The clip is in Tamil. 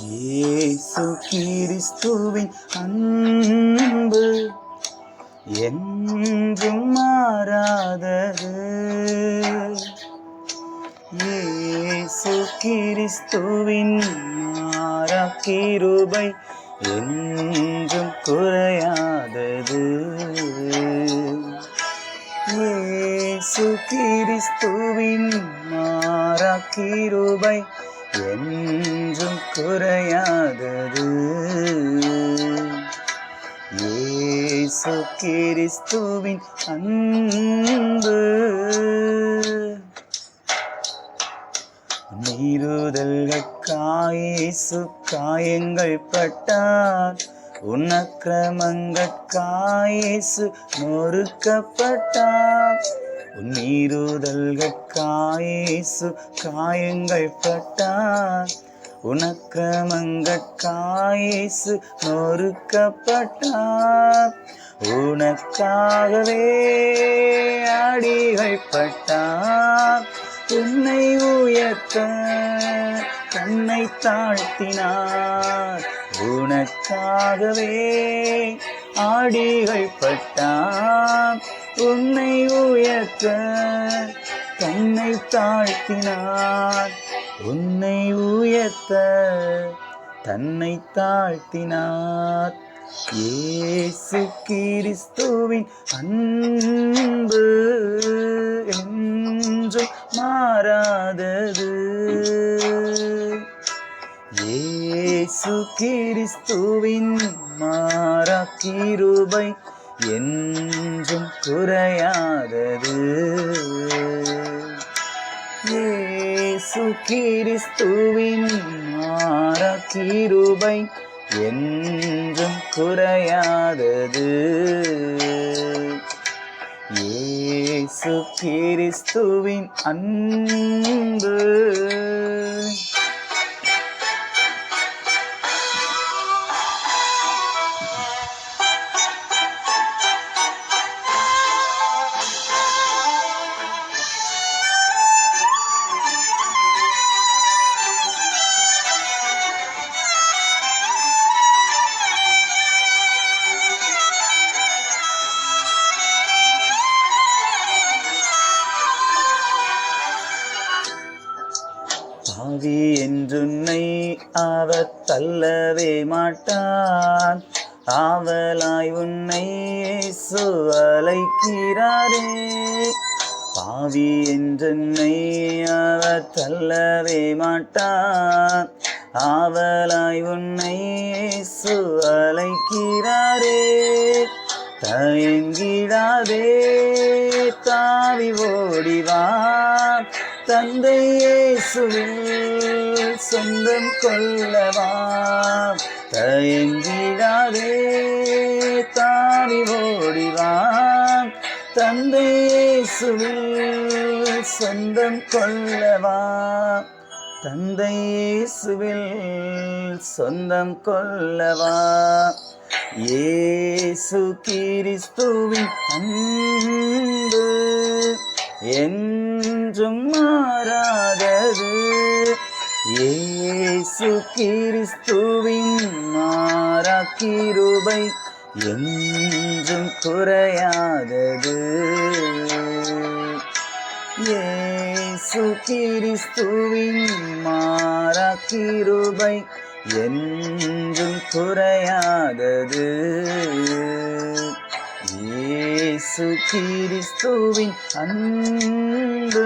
இயேசு கிறிஸ்துவின் அன்பு என்றும் மாறாதது. இயேசு கிறிஸ்துவின் மாறா கிருபை என்றும் குறையாதது. இயேசு கிறிஸ்துவின் மாறா கிருபை என்றும் குறையாதது. ஏசு கிறிஸ்துவின் அன்பு. நீருதல்காயேசு காயங்கள் பட்டார். உன்னக்கிரமங்கட்காயேசு உன் உன்னீருதல்காயேசு காயங்கள் பட்டார். உனக்கிரமங்கட்காயேசு நொறுக்கப்பட்டார். உனக்காகவே அடிகள் பட்டார் உன்னை உயர்த்த தன்னை தாழ்த்தினார். உனக்காகவே ஆடிகள் பட்டார். உன்னை உயர்த்த தன்னை தாழ்த்தினார். உன்னை உயர்த்த தன்னை தாழ்த்தினார். ஏசு கிறிஸ்துவின் அன்பு. கிறிஸ்துவின் மாறா கிருபை என்றும் குறையாதது. ஏசு கிறிஸ்துவின் மாறா கிருபை என்றும் குறையாதது. ஏசு கிறிஸ்துவின் அன்பு பாவி என்றுன்னை அவர் தள்ளவே மாட்டான். ஆவலாய் உன்னை இயேசு அழைக்கிறாரே. பாவி என்றென்னை அவர் தள்ளவே மாட்டான். ஆவலாய் உன்னை இயேசு அழைக்கிறாரே. தயங்கிடாதே தாவி ஓடிவான். தந்தை சொந்தம் கொள்ளவா? தயங்கிடாதே தாவி ஓடிவான் தந்தை சொந்தம் கொள்ளவா? தந்தை இயேசுவில் சொந்தம் கொள்ளவா? ஏசு கிறிஸ்துவின் அன்பு என் என்றும் மாறாதது. ஏசு கிறிஸ்துவின் மாறா கிருபை என்றும் குறையாதது. ஏசு கிறிஸ்துவின் மாறா கிருபை என்றும் குறையாதது. இயேசு கிறிஸ்துவின் அன்பு.